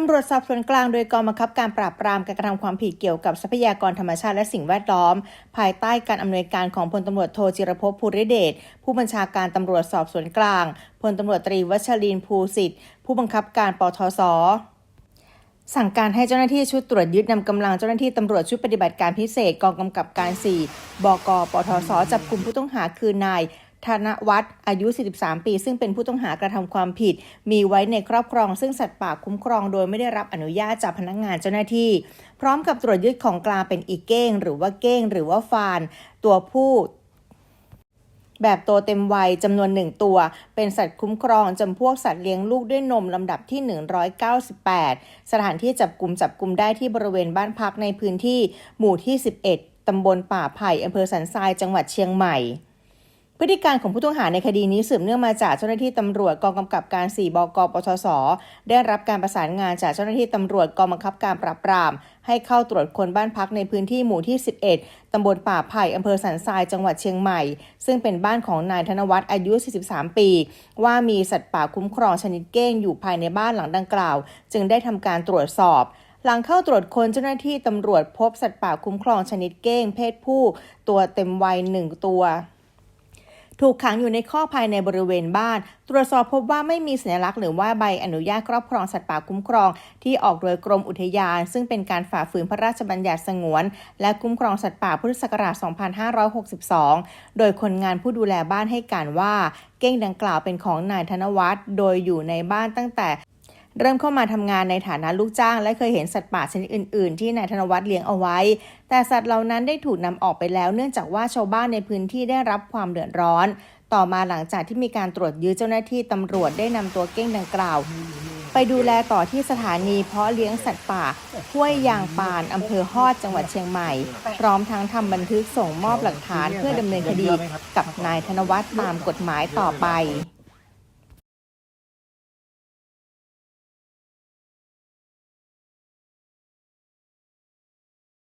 ตำรวจสอบสวนกลางโดยกองบังคับการปราบปรามการกระทำความผิดเกี่ยวกับทรัพยากรธรรมชาติและสิ่งแวดล้อม ภายใต้การอำนวยการของพลตำรวจโทจิรภพภูริเดชผู้บัญชาการตำรวจสอบสวนกลางพลตำรวจตรีวัชรินภูสิทธิ์ ผู้บังคับการปทศสั่งการให้เจ้าหน้าที่ชุดตรวจยึดนำกำลังเจ้าหน้าที่ตำรวจชุดปฏิบัติการพิเศษกองกำกับการ 4 บก ปทศ จับกลุ่มผู้ต้องหาคือนาย ธนวัฒน์อายุ 43 ปี ซึ่งเป็นผู้ต้องหากระทำความผิด มีไว้ในครอบครอง ซึ่งสัตว์ป่าคุ้มครองโดยไม่ได้รับอนุญาตจากพนักงานเจ้าหน้าที่ พร้อมกับตรวจยึดของกลางเป็นอีเก้ง หรือว่าเก้ง หรือว่าฟาน ตัวผู้แบบโตเต็มวัยจำนวนหนึ่งตัว เป็นสัตว์คุ้มครองจำพวกสัตว์เลี้ยงลูกด้วยนมลำดับที่ 198 สถานที่จับกลุ่มจับกลุ่มได้ที่บริเวณบ้านพักในพื้นที่หมู่ที่ 11 ตำบลป่าไผ่อำเภอสันทรายจังหวัดเชียงใหม่ พฤติการของผู้ต้องหาในคดีนี้สืบเนื่องมาจากเจ้าหน้าที่ตำรวจกองกำกับการ 4 บก ปทศ ได้รับการประสานงานจากเจ้าหน้าที่ตำรวจกองบังคับการปราบปราม ให้เข้าตรวจคนบ้านพักในพื้นที่หมู่ที่ 11 ตำบลป่าไผ่อำเภอสันทรายจังหวัดเชียงใหม่ ซึ่งเป็นบ้านของนายธนวัฒน์อายุ 43 ปี ว่ามีสัตว์ป่าคุ้มครองชนิดเก้งอยู่ภายในบ้านหลังดังกล่าว จึงได้ทำการตรวจสอบหลังเข้าตรวจค้นเจ้าหน้าที่ตำรวจพบสัตว์ป่าคุ้มครองชนิดเก้ง เพศผู้ ตัวเต็มวัยหนึ่งตัว ถูกขังอยู่ในข้อภายในบริเวณบ้าน ตรวจสอบพบว่าไม่มีสัญลักษณ์หรือว่าใบอนุญาตครอบครองสัตว์ป่าคุ้มครอง ที่ออกโดยกรมอุทยาน ซึ่งเป็นการฝ่าฝืนพระราชบัญญัติสงวน และคุ้มครองสัตว์ป่าพุทธศักราช 2562 โดยคนงานผู้ดูแลบ้านให้การว่า เก้งดังกล่าวเป็นของนายธนวัฒน์โดยอยู่ในบ้านตั้งแต่ เริ่มเข้ามาทำงานในฐานะลูกจ้าง และเคยเห็นสัตว์ป่าชนิดอื่น ๆ ที่นายธนวัฒน์เลี้ยงเอาไว้ แต่สัตว์เหล่านั้นได้ถูกนำออกไปแล้วเนื่องจากว่าชาวบ้านในพื้นที่ได้รับความเดือดร้อน ต่อมาหลังจากที่มีการตรวจยึดเจ้าหน้าที่ตำรวจได้นำตัวเก้งดังกล่าว ไปดูแลต่อที่สถานีเพาะเลี้ยงสัตว์ป่าห้วยยางปานอำเภอฮอดจังหวัดเชียงใหม่ พร้อมทั้งทำบันทึกส่งมอบหลักฐานเพื่อดำเนินคดี กับนายธนวัฒน์ตามกฎหมายต่อไป